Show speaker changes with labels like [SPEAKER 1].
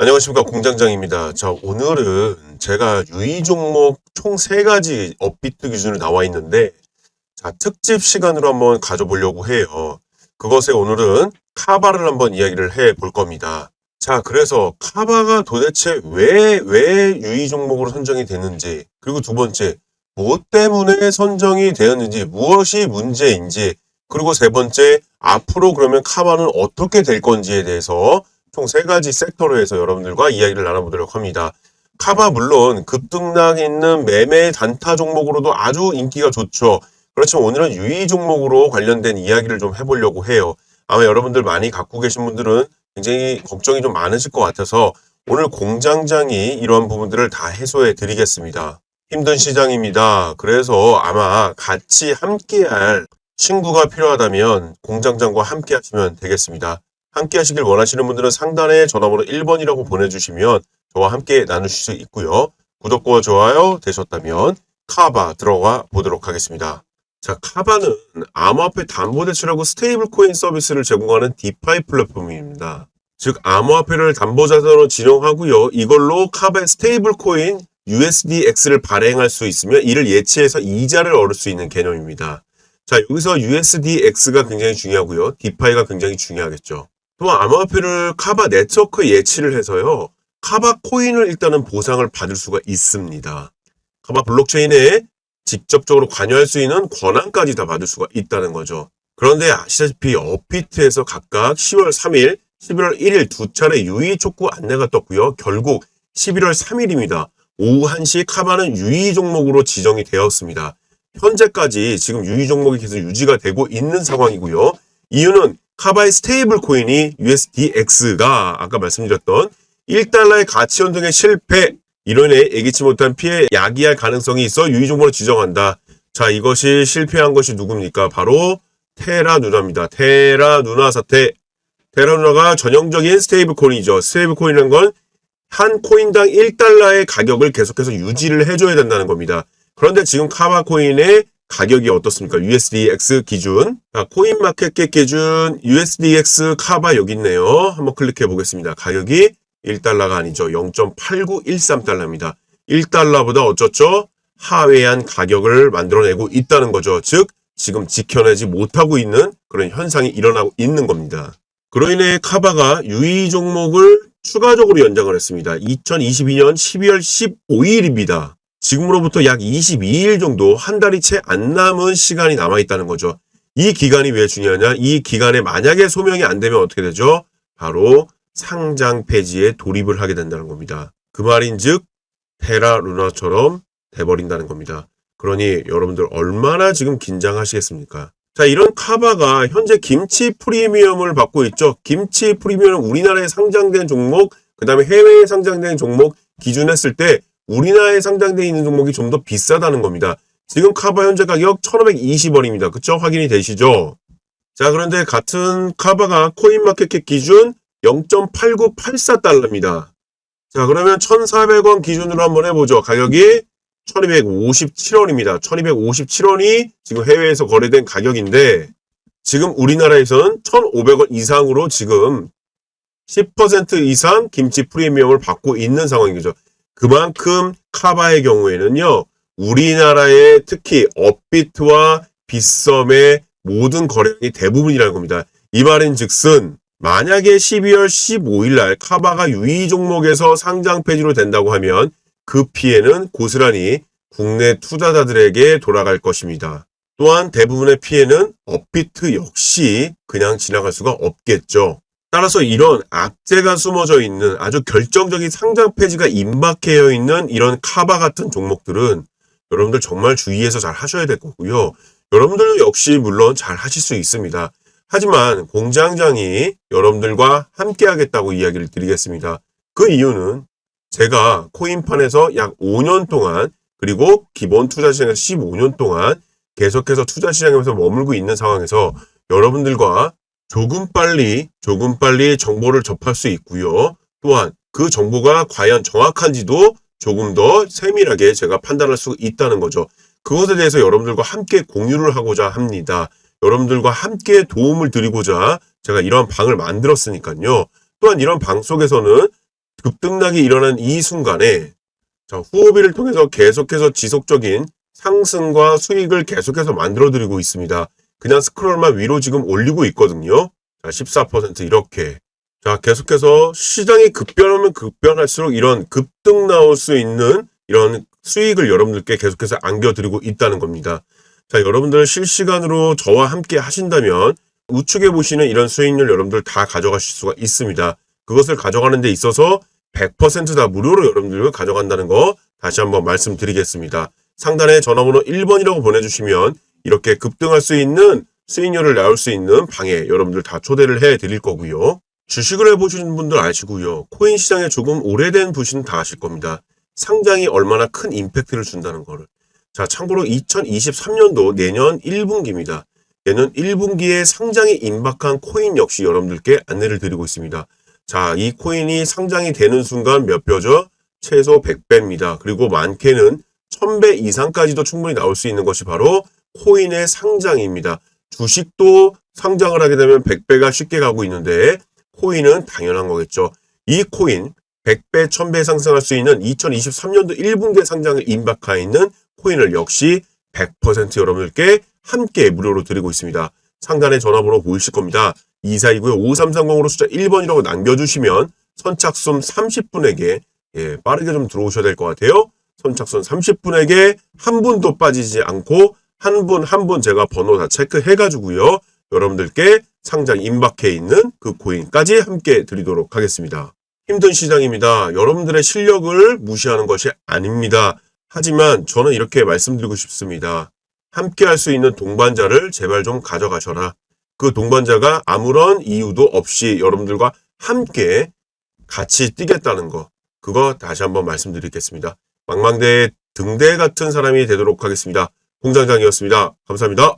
[SPEAKER 1] 안녕하십니까 공장장입니다. 자 오늘은 제가 유의 종목 총 세 가지 업비트 기준으로 나와 있는데 자 특집 시간으로 한번 가져보려고 해요. 그것에 오늘은 카바를 한번 이야기를 해 볼 겁니다. 자 그래서 카바가 도대체 왜왜 유의 종목으로 선정이 됐는지 그리고 두 번째 무엇 때문에 선정이 되었는지 무엇이 문제인지 그리고 세 번째 앞으로 그러면 카바는 어떻게 될 건지에 대해서 총 세 가지 섹터로 해서 여러분들과 이야기를 나눠보도록 합니다. 카바 물론 급등락 있는 매매 단타 종목으로도 아주 인기가 좋죠. 그렇지만 오늘은 유의 종목으로 관련된 이야기를 좀 해보려고 해요. 아마 여러분들 많이 갖고 계신 분들은 굉장히 걱정이 좀 많으실 것 같아서 오늘 공장장이 이러한 부분들을 다 해소해 드리겠습니다. 힘든 시장입니다. 그래서 아마 같이 함께할 친구가 필요하다면 공장장과 함께 하시면 되겠습니다. 함께 하시길 원하시는 분들은 상단에 전화번호 1번이라고 보내주시면 저와 함께 나누실 수 있고요. 구독과 좋아요 되셨다면 카바 들어가 보도록 하겠습니다. 자, 카바는 암호화폐 담보대출하고 스테이블 코인 서비스를 제공하는 디파이 플랫폼입니다. 즉, 암호화폐를 담보자산으로 진용하고요. 이걸로 카바의 스테이블 코인 USDX를 발행할 수 있으며 이를 예치해서 이자를 얻을 수 있는 개념입니다. 자, 여기서 USDX가 굉장히 중요하고요. 디파이가 굉장히 중요하겠죠. 또한 암호화폐를 카바 네트워크에 예치를 해서요. 카바 코인을 일단은 보상을 받을 수가 있습니다. 카바 블록체인에 직접적으로 관여할 수 있는 권한까지 다 받을 수가 있다는 거죠. 그런데 아시다시피 업비트에서 각각 10월 3일, 11월 1일 두 차례 유의 촉구 안내가 떴고요. 결국 11월 3일입니다. 오후 1시 카바는 유의 종목으로 지정이 되었습니다. 현재까지 지금 유의 종목이 계속 유지가 되고 있는 상황이고요. 이유는 카바의 스테이블 코인이 USDX가 아까 말씀드렸던 1달러의 가치 현동의 실패 인해 예기치 못한 피해 야기할 가능성이 있어 유의 종목으로 지정한다. 자, 이것이 실패한 것이 누굽니까? 바로 테라 누나입니다. 테라 누나 사태. 테라 누나가 전형적인 스테이블 코인이죠. 스테이블 코인이라는 건한 코인당 1달러의 가격을 계속해서 유지를 해줘야 된다는 겁니다. 그런데 지금 카바 코인의 가격이 어떻습니까? USDX 기준. 자, 코인마켓겟 기준 USDX 카바 여기 있네요. 한번 클릭해 보겠습니다. 가격이 1달러가 아니죠. 0.8913달러입니다. 1달러보다 어쩌죠? 하회한 가격을 만들어내고 있다는 거죠. 즉, 지금 지켜내지 못하고 있는 그런 현상이 일어나고 있는 겁니다. 그로 인해 카바가 유의 종목을 추가적으로 연장을 했습니다. 2022년 12월 15일입니다. 지금으로부터 약 22일 정도 한 달이 채 안 남은 시간이 남아 있다는 거죠. 이 기간이 왜 중요하냐? 이 기간에 만약에 소명이 안 되면 어떻게 되죠? 바로 상장 폐지에 돌입을 하게 된다는 겁니다. 그 말인즉 테라 루나처럼 돼버린다는 겁니다. 그러니 여러분들 얼마나 지금 긴장하시겠습니까? 자, 이런 카바가 현재 김치 프리미엄을 받고 있죠. 김치 프리미엄은 우리나라에 상장된 종목, 그 다음에 해외에 상장된 종목 기준했을 때 우리나라에 상장되어 있는 종목이 좀 더 비싸다는 겁니다. 지금 카바 현재 가격 1520원입니다. 그쵸? 확인이 되시죠? 자, 그런데 같은 카바가 코인마켓캡 기준 0.8984달러입니다. 자, 그러면 1,400원 기준으로 한번 해보죠. 가격이 1257원입니다. 1257원이 지금 해외에서 거래된 가격인데, 지금 우리나라에서는 1,500원 이상으로 지금 10% 이상 김치 프리미엄을 받고 있는 상황이죠. 그만큼 카바의 경우에는요, 우리나라의 특히 업비트와 빗썸의 모든 거래량이 대부분이라는 겁니다. 이 말인 즉슨, 만약에 12월 15일 날 카바가 유의 종목에서 상장 폐지로 된다고 하면 그 피해는 고스란히 국내 투자자들에게 돌아갈 것입니다. 또한 대부분의 피해는 업비트 역시 그냥 지나갈 수가 없겠죠. 따라서 이런 악재가 숨어져 있는 아주 결정적인 상장 폐지가 임박해 있는 이런 카바 같은 종목들은 여러분들 정말 주의해서 잘 하셔야 될 거고요. 여러분들도 역시 물론 잘 하실 수 있습니다. 하지만 공장장이 여러분들과 함께 하겠다고 이야기를 드리겠습니다. 그 이유는 제가 코인판에서 약 5년 동안 그리고 기본 투자 시장에서 15년 동안 계속해서 투자 시장에서 머물고 있는 상황에서 여러분들과 조금 빨리 조금 빨리 정보를 접할 수 있고요. 또한 그 정보가 과연 정확한지도 조금 더 세밀하게 제가 판단할 수 있다는 거죠. 그것에 대해서 여러분들과 함께 공유를 하고자 합니다. 여러분들과 함께 도움을 드리고자 제가 이런 방을 만들었으니까요. 또한 이런 방 속에서는 급등락이 일어난 이 순간에 자, 후오비를 통해서 계속해서 지속적인 상승과 수익을 계속해서 만들어 드리고 있습니다. 그냥 스크롤만 위로 지금 올리고 있거든요. 자, 14% 이렇게. 자, 계속해서 시장이 급변하면 급변할수록 이런 급등 나올 수 있는 이런 수익을 여러분들께 계속해서 안겨드리고 있다는 겁니다. 자, 여러분들 실시간으로 저와 함께 하신다면 우측에 보시는 이런 수익률 여러분들 다 가져가실 수가 있습니다. 그것을 가져가는 데 있어서 100%다 무료로 여러분들 가져간다는 거 다시 한번 말씀드리겠습니다. 상단에 전화번호 1번이라고 보내주시면 이렇게 급등할 수 있는 수익률을 나올 수 있는 방에 여러분들 다 초대를 해 드릴 거고요. 주식을 해보시는 분들 아시고요. 코인 시장에 조금 오래된 분은 다 아실 겁니다. 상장이 얼마나 큰 임팩트를 준다는 거를. 자, 참고로 2023년도 내년 1분기입니다. 내년 1분기에 상장이 임박한 코인 역시 여러분들께 안내를 드리고 있습니다. 자, 이 코인이 상장이 되는 순간 몇 배죠? 최소 100배입니다. 그리고 많게는 1000배 이상까지도 충분히 나올 수 있는 것이 바로 코인의 상장입니다. 주식도 상장을 하게 되면 100배가 쉽게 가고 있는데 코인은 당연한 거겠죠. 이 코인 100배, 1000배 상승할 수 있는 2023년도 1분기에 상장을 임박하 있는 코인을 역시 100% 여러분들께 함께 무료로 드리고 있습니다. 상단에 전화번호 보이실 겁니다. 2429에 5330으로 숫자 1번이라고 남겨주시면 선착순 30분에게 예, 빠르게 좀 들어오셔야 될 것 같아요. 선착순 30분에게 한 분도 빠지지 않고 한분 한분 제가 번호 다 체크해가지고요. 여러분들께 상장 임박해 있는 그 코인까지 함께 드리도록 하겠습니다. 힘든 시장입니다. 여러분들의 실력을 무시하는 것이 아닙니다. 하지만 저는 이렇게 말씀드리고 싶습니다. 함께 할 수 있는 동반자를 제발 좀 가져가셔라. 그 동반자가 아무런 이유도 없이 여러분들과 함께 같이 뛰겠다는 거. 그거 다시 한번 말씀드리겠습니다. 망망대의 등대 같은 사람이 되도록 하겠습니다. 공장장이었습니다. 감사합니다.